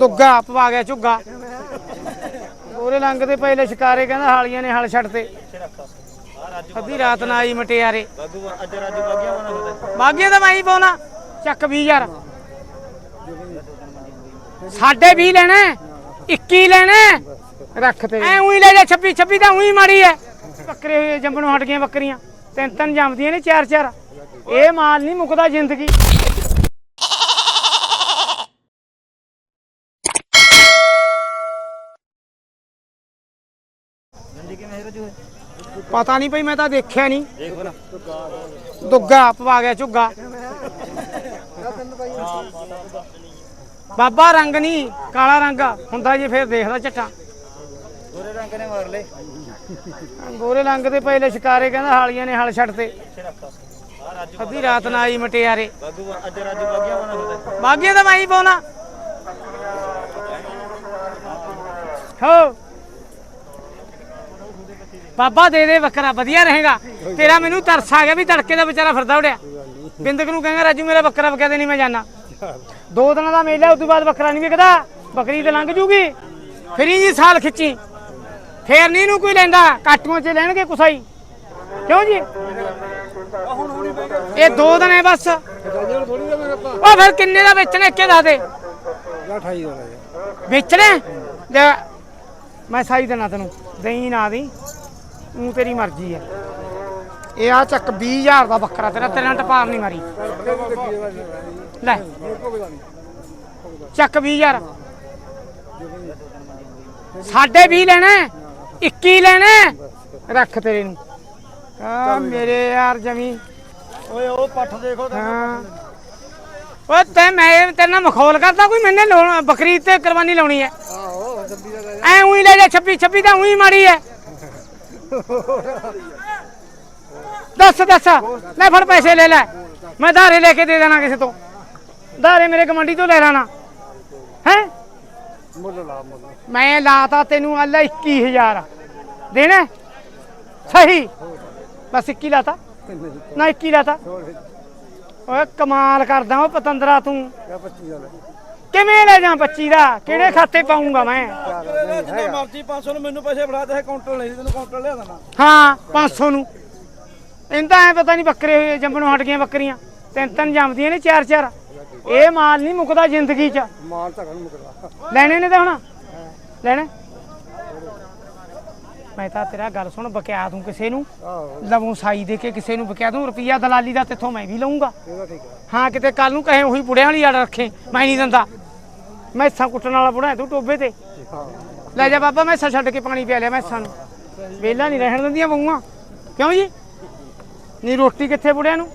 ਦੁੱਗਾ ਪਵਾ ਗਿਆ ਝੁੱਗਾ। ਉਹਦੇ ਲੰਗ ਦੇ ਪਹਿਲੇ ਸ਼ਿਕਾਰੇ ਕਹਿੰਦਾ ਹਾਲੀਆਂ ਨੇ ਹਲ ਛੱਡਤੇ ਅੱਧੀ ਰਾਤ ਨਾ ਆਈ ਮਟਿਆਰੇ ਬਾਗੀਆਂ ਤਾਂ ਮੈਂ ਹੀ ਪਾਉਣਾ। ਚੱਕ 20000 ਸਾਡੇ 20 ਲੈਣਾ 21 ਲੈਣਾ। ਰੱਖ ਤੇ। ਐ ਉਹੀ ਲੈ ਜਾ 26 26 ਤਾਂ ਉਹੀ ਮਾੜੀ ਐ। ਬੱਕਰੇ ਹੋਏ ਜੰਮਣੋਂ ਹਟ ਗਈਆਂ ਬੱਕਰੀਆਂ। ਤਿੰਨ ਤਿੰਨ ਜੰਮਦੀਆਂ ਨੇ ਚਾਰ ਚਾਰ ਇਹ ਮਾਲ ਨਹੀਂ ਮੁੱਕਦਾ ਜ਼ਿੰਦਗੀ। ਕਿਵੇਂ ਪਤਾ ਨਹੀਂ ਭਈ ਮੈਂ ਤਾਂ ਦੇਖਿਆ ਨਹੀਂ। ਦੇਖੋ ਨਾ ਦੁੱਗਾ ਪਵਾ ਗਿਆ ਝੁੱਗਾ। ਬਾਬਾ ਰੰਗ ਨਹੀਂ ਕਾਲਾ ਰੰਗ ਹੁੰਦਾ ਜੇ ਫੇਰ ਦੇਖਦਾ ਚੱਟਾ ਗੋਰੇ ਰੰਗ ਨੇ ਮਾਰ ਲੈ ਗੋਰੇ ਰੰਗ ਦੇ ਪਹਿਲੇ ਸ਼ਿਕਾਰੇ ਕਹਿੰਦਾ ਹਾਲੀਆਂ ਨੇ ਹਲ ਛੱਡਤੇ ਆ ਰਾਜੂ ਅੱਧੀ ਰਾਤ ਨਾ ਆਈ ਮਟਿਆਰੇ। ਬਾਗੂ ਅੱਜ ਰਾਜੂ ਬਾਗੀਆਂ ਬਣਾ ਹੁੰਦਾ ਬਾਗੀਆਂ ਤਾਂ ਮੈਂ ਹੀ ਪਾਉਣਾ। ਹੋ। ਬਾਬਾ ਦੇ ਦੇ ਬੱਕਰਾ ਵਧੀਆ ਰਹੇਗਾ। ਤੇਰਾ ਮੈਨੂੰ ਤਰਸ ਆ ਗਿਆ ਵੀ ਤੜਕੇ ਦਾ ਵਿਚਾਰਾ ਫਿਰਦਾ ਉੜਿਆ। ਬਿੰਦਕ ਨੂੰ ਕਹਿੰਗਾ ਰਾਜੂ ਮੇਰਾ ਬੱਕਰਾ ਵਿਕਿਆ ਤੇ ਨਹੀਂ ਮੈਂ ਜਾਣਾ ਦੋ ਦਿਨਾਂ ਦਾ ਮੇਲਾ ਉਸ ਤੋਂ ਬਾਅਦ ਬੱਕਰਾ ਨਹੀਂ ਵਿਕਦਾ ਬੱਕਰੀ ਤੇ ਲੰਘ ਜੂਗੀ। ਫਿਰ ਜੀ ਸਾਲ ਖਿੱਚੀ। ਫੇਰ ਨਹੀਂ ਨੂੰ ਕੋਈ ਲੈਂਦਾ ਕਾਟੂਆਂ 'ਚ ਲੈਣਗੇ ਕੁਸਾਈ। ਕਿਉਂ ਜੀ? ਇਹ ਦੋ ਦਿਨ ਹੈ ਬਸ। ਉਹ ਫਿਰ ਕਿੰਨੇ ਦਾ ਵੇਚਣਾ ਇੱਕੇ ਦੱਸ ਦੇ। ਵੇਚਣਾ? ਲੈ, ਮੈਂ ਸਾਈ ਦੇਣਾ ਤੈਨੂੰ। ਦਈ ਨਾ ਦੀ ਉਹ ਤੇਰੀ ਮਰਜ਼ੀ ਹੈ ਇਹ ਆ ਚੱਕ 20000 ਦਾ ਬੱਕਰਾ ਤੇਰਾ ਤੇਰੇ ਨਾਲ ਟਪਾਰ ਨਹੀਂ ਮਾਰੀ। ਲੈ ਚੱਕ 20000 ਸਾਡੇ 20 ਲੈਣਾ 21 ਲੈਣਾ ਰੱਖ ਤੇਰੇ ਨੂੰ। ਆ ਮੇਰੇ ਯਾਰ ਜਮੀ। ਓਏ ਉਹ ਪੱਠ ਦੇਖੋ ਹਾਂ। ਓਏ ਤੈ ਮੈਂ ਤੇਰੇ ਨਾਲ ਮਖੌਲ ਕਰਦਾ ਕੋਈ ਮੈਨੇ ਬੱਕਰੀ ਤੇ ਕੁਰਬਾਨੀ ਲਾਉਣੀ ਹੈ। ਆਹੋ ਦਾ ਐ ਉਹੀ ਲੈ ਜਾ 26 26 ਤਾਂ ਉਹੀ ਮਾੜੀ ਹੈ। ਦੱਸ ਦੱਸ। ਲੈ ਫੜ ਪੈਸੇ, ਲੈ ਲੈ। ਮੈਂ ਧਾਰੇ ਲੈ ਕੇ ਦੇ ਦੇਣਾ ਕਿਸੇ ਤੋਂ। ਧਾਰੇ ਮੇਰੇ ਕਮੰਡੀ ਤੋਂ ਲੈ ਲੈਣਾ। ਹੈ? ਮੁੱਲ ਲਾ ਮੁੱਲ ਮੈਂ ਲਾਤਾ ਤੈਨੂੰ ਅੱਲਾ 21000 ਦੇਣਾ? ਸਹੀ। ਬਸ 21 ਲਾਤਾ। ਨਾ 21 ਲਾਤਾ। ਓਏ ਕਮਾਲ ਕਰਦਾ ਓ ਪਤੰਦਰਾ ਤੂੰ। 25 ਦਾ ਕਿਵੇਂ ਲੈ ਜਾ 25 ਦਾ? ਕਿਹੜੇ ਖਾਤੇ ਪਾਉਂਗਾ ਮੈਂ? ਜਿੰਨਾ ਮਰਜ਼ੀ 500 ਨੂੰ ਮੈਨੂੰ ਪੈਸੇ ਫੜਾ ਦੇ ਕਾਊਂਟਰ ਲੈ ਤੈਨੂੰ ਕਾਊਂਟਰ ਲਿਆ ਦੇਣਾ। ਹਾਂ 500 ਨੂੰ। ਇਹਦਾ ਐ ਪਤਾ ਨਹੀਂ ਬੱਕਰੇ ਹੋਏ ਜੰਮਣੋਂ ਹਟ ਗਈਆਂ ਬੱਕਰੀਆਂ। ਤਿੰਨ ਤਿੰਨ ਜੰਮਦੀਆਂ ਨੇ ਚਾਰ ਚਾਰ। ਇਹ ਮਾਲ ਨਹੀਂ ਮੁੱਕਦਾ ਜ਼ਿੰਦਗੀ 'ਚ। ਮਾਲ ਤਾਂ ਕਣ ਮੁਕਦਾ। ਲੈਣੇ ਨੇ ਤਾਂ ਹੁਣ? ਲੈਣੇ? ਮੈਂ ਤਾਂ ਤੇਰਾ ਗੱਲ ਸੁਣ ਬਕਿਆ ਦੂੰ ਕਿਸੇ ਨੂੰ। ਲਵੋਂ ਸਾਈ ਦੇ ਕੇ ਕਿਸੇ ਨੂੰ ਬਕਿਆ ਦੂੰ ਰੁਪਈਆ ਦਲਾਲੀ ਦਾ ਤੇਥੋਂ ਮੈਂ ਵੀ ਲਵਾਂਗਾ ਇਹਦਾ ਠੀਕ ਹੈ ਹਾਂ ਕਿਤੇ ਕੱਲ ਨੂੰ ਕਹੇ ਉਹੀ ਬੁੜਿਆਂ ਵਾਲੀ ਆੜ ਰੱਖੇ ਮੈਂ ਨਹੀਂ ਦਿੰਦਾ। ਮੈਸਾਂ ਕੁੱਟਣ ਵਾਲਾ ਹੈ ਤੂੰ ਟੋਬੇ ਤੇ। ਲੈ ਜਾ ਬਾਬਾ ਮੈਸਾਂ ਛੱਡ ਕੇ ਪਾਣੀ ਪਿਆ ਲਿਆ ਮੈਸਾਂ ਨੂੰ ਵੇਲਾ ਨਹੀਂ ਰਹਿਣ ਦਿੰਦੀਆਂ ਬਹੂਆਂ। ਕਿਉਂ ਜੀ? ਨਹੀਂ ਰੋਟੀ ਕਿੱਥੇ ਬੁੜਿਆਂ ਨੂੰ?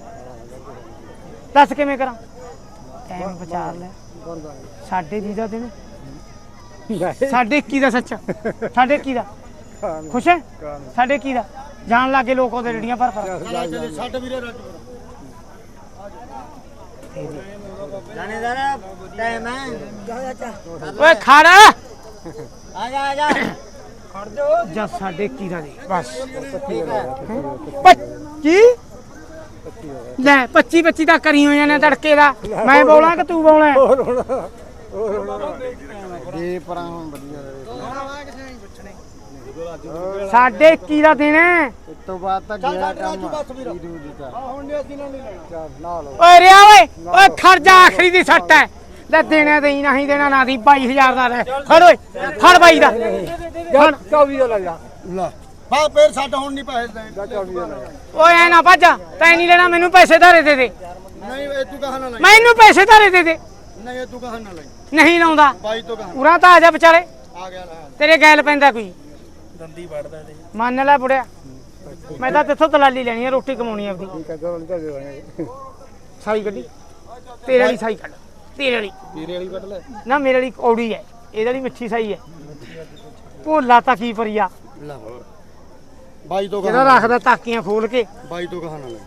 ਦੱਸ ਕਿਵੇਂ ਕਰਾਂ? ਟਾਈਮ ਬਚਾ ਲੈ ਸਾਡੇ ਵੀਹ ਦਾ ਦਿਨ। ਸਾਡੇ 21 ਦਾ ਸੱਚ। ਸਾਡੇ 21 ਦਾ। ਖੁਸ਼ ਹੈ? ਸਾਡੇ 21 ਦਾ। ਜਾਣ ਲੱਗੇ ਲੋਕ ਉਹਦੇ ਰੇੜੀਆਂ ਪਰ ਪਰ ਛੱਡ ਵੀਰੇ ਰੱਜ ਜਾਣੇਦਾਰ ਟਾਈਮ ਹੈ। ਓਏ ਖੜ। ਆ ਜਾ ਆ ਜਾ। ਖੜ ਜਾ ਜਾਂ ਸਾਡੇ 21 ਦਾ। ਦੇ ਬਸ। ਠੀਕ ਹੈ 25 ਲੈ 25 25 ਤਾਂ ਕਰੀ ਹੋਈਆਂ ਨੇ ਤੜਕੇ ਦਾ। ਮੈਂ ਬੋਲਾਂ ਕਿ ਤੂੰ ਬੋਲਾਂ? ਦੇ ਪਰਾਂ ਹੁਣ ਵਧੀਆ। ਸਾਡੇ 21 ਦਾ ਦਿਨ ਹੈ। ਇਸ ਤੋਂ ਬਾਅਦ ਤਾਂ ਗਿਆ ਕੰਮ ਵੀਰੂ। ਜੀ ਦਾ ਹੁਣ ਨਹੀਂ ਅਸੀਂ ਨਹੀਂ ਲੈਣਾ। ਚੱਲ ਨਾ ਲਓ। ਓਏ ਰਿਆ ਓਏ ਓਏ ਖਰਜਾ ਆਖਰੀ ਦੀ ਸੱਟ ਹੈ। ਲੈ ਦੇਣਾ ਦੇਈ ਨਹੀਂ ਦੇਣਾ ਨਾ ਦੀ 22000 ਦਾ ਲੈ। ਫੜ ਓਏ ਫੜ ਬਾਈ ਦਾ। ਫੜ 24 ਦਾ ਲੈ ਜਾ। ਲੈ। ਬਾ ਫੇਰ ਸਾਡਾ ਹੁਣ ਨਹੀਂ ਪੈਸੇ ਦੇ 24 ਦਾ ਲੈ ਜਾ। ਓਏ ਐ ਨਾ ਭੱਜ ਤੈਂ ਨਹੀਂ ਲੈਣਾ ਮੈਨੂੰ ਪੈਸੇ ਧਾਰੇ ਦੇ ਦੇ। ਨਹੀਂ ਇਹ ਤੂੰ ਕਹਾਂ ਨਾ ਲੈ ਮੈਨੂੰ ਪੈਸੇ ਧਾਰੇ ਦੇ ਦੇ। ਨਹੀਂ ਇਹ ਤੂੰ ਕਹਾਂ ਨਾ ਲੈ ਨਹੀਂ ਲਾਉਂਦਾ। ਬਾਈ ਤੋਂ ਕਹਾਂ। ਉਰਾਂ ਤਾਂ ਆ ਜਾ ਵਿਚਾਲੇ। ਆ ਗਿਆ ਲੈ ਤੇਰੇ ਗੈਲ ਪੈਂਦਾ ਕੋਈ। ਦੰਦੀ ਵੜਦਾ ਤੇ। ਮੰਨ ਲੈ ਬੁੜਿਆ। ਮੈਂ ਤਾਂ ਤੇਥੋਂ ਦਲਾਲੀ ਲੈਣੀ ਹੈ ਰੋਟੀ ਕਮਾਉਣੀ ਹੈ ਆਪਦੀ ਠੀਕ ਹੈ ਦੋ ਨਿਕਲ ਗਏ ਸਾਈ ਗੱਡੀ ਤੇਰੇ ਵਾਲੀ ਸਾਈ ਕੱਢ। ਤੇਰੇ ਵਾਲੀ। ਤੇਰੇ ਵਾਲੀ ਕੱਢ ਲੈ। ਨਾ ਮੇਰੇ ਵਾਲੀ ਕੌੜੀ ਹੈ ਇਹਦੇ ਵਾਲੀ ਮਿੱਠੀ ਸਾਈ ਹੈ ਭੋਲਾ ਤਾਂ ਕੀ ਪਰੀਆ ਲੈ ਬਾਈ ਤੋਂ ਜਿਹੜਾ ਰੱਖਦਾ ਤਾਕੀਆਂ ਖੋਲ ਕੇ। ਬਾਈ ਤੋਂ ਕਹਾਂ ਨਾ ਲੈ।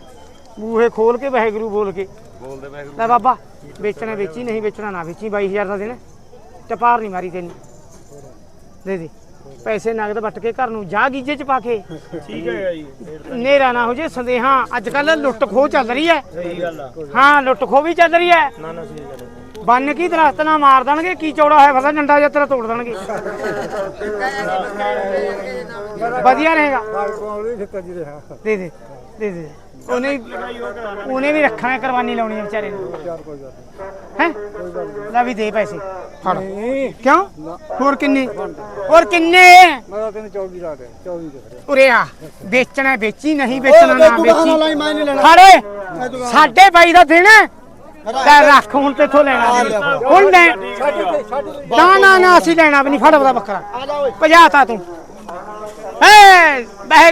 ਬੂਹੇ ਖੋਲ ਕੇ ਵਾਹਿਗੁਰੂ ਬੋਲ ਕੇ। ਬੋਲਦੇ ਪੈ ਲੈ ਬਾਬਾ ਵੇਚਣਾ ਵੇਚੀ ਨਹੀਂ ਵੇਚਣਾ ਨਾ ਵੇਚੀ। 22000 ਦਾ ਦੇਣਾ। ਟਪਾਰ ਨਹੀਂ ਮਾਰੀ ਤੈਨੂੰ। ਦੇ ਦੇ। ਪੈਸੇ ਨਗਦ ਵੱਟ ਕੇ ਘਰ ਨੂੰ ਜਾ ਗੀਜੇ ਚ ਪਾ ਕੇ। ਠੀਕ ਹੈ ਜੀ। ਨੇਰਾ ਨਾ ਹੋ ਜੇ ਸੰਦੇਹਾਂ। ਅੱਜ ਕੱਲ ਲੁੱਟ ਖੋਹ ਚੱਲ ਰਹੀ ਹੈ। ਸਹੀ ਗੱਲ ਆ। ਹਾਂ ਲੁੱਟ ਖੋਹ ਵੀ ਚੱਲ ਰਹੀ ਹੈ। ਨਾ ਨਾ ਸਹੀ ਗੱਲ ਬੰਨ ਕੀ ਦਰਖਤ ਨਾਲ ਮਾਰ ਦੇਣਗੇ ਕੀ ਚੌੜਾ ਹੋਇਆ ਫਿਰਦਾ ਡੰਡਾ ਜਿਹਾ ਤੇਰਾ ਤੋੜ ਦੇਣਗੇ। ਵਧੀਆ ਰਹੇਗਾ। ਜੀ ਦੇ ਦੇ। ਦੇ ਦੇ। ਉਹਨੇ ਉਹਨੇ ਵੀ ਰੱਖਣਾ ਕੁਰਬਾਨੀ ਲਾਉਣੀ ਹੈ ਵਿਚਾਰੇ ਨੂੰ। ਚਾਰ ਕੋਈ ਗੱਲ ਹੈ? ਲੈ ਵੀ ਦੇ ਪੈਸੇ। ਫੜ। ਨਹੀਂ ਕਿਉਂ? ਹੋਰ ਕਿੰਨੇ? ਹੋਰ ਕਿੰਨੇ? ਮੈਂ ਤਾਂ ਤੈਨੂੰ 24 ਲਾ ਦੇ 24 ਦੇ ਫੜਿਆ ਉਰੇ ਆ। ਵੇਚਣਾ ਵੇਚੀ ਨਹੀਂ ਵੇਚਣਾ ਨਾ ਵੇਚੀ। ਮੈਂ ਨਹੀਂ ਲੈਣਾ। ਖੜੇ ਸਾਡੇ ਬਾਈ ਦਾ ਦੇਣਾ? ਲੈ ਰੱਖ ਹੁਣ ਤੇਥੋਂ ਲੈਣਾ ਨਹੀਂ। ਹੁਣ ਲੈ। ਨਾ ਨਾ ਨਾ ਅਸੀਂ ਲੈਣਾ ਵੀ ਨਹੀਂ। ਫੜ ਉਹਦਾ ਬੱਕਰਾ। ਆ ਜਾ ਓਏ। ਭਜਾਤਾ ਤੂੰ ਏ ਬਹਿ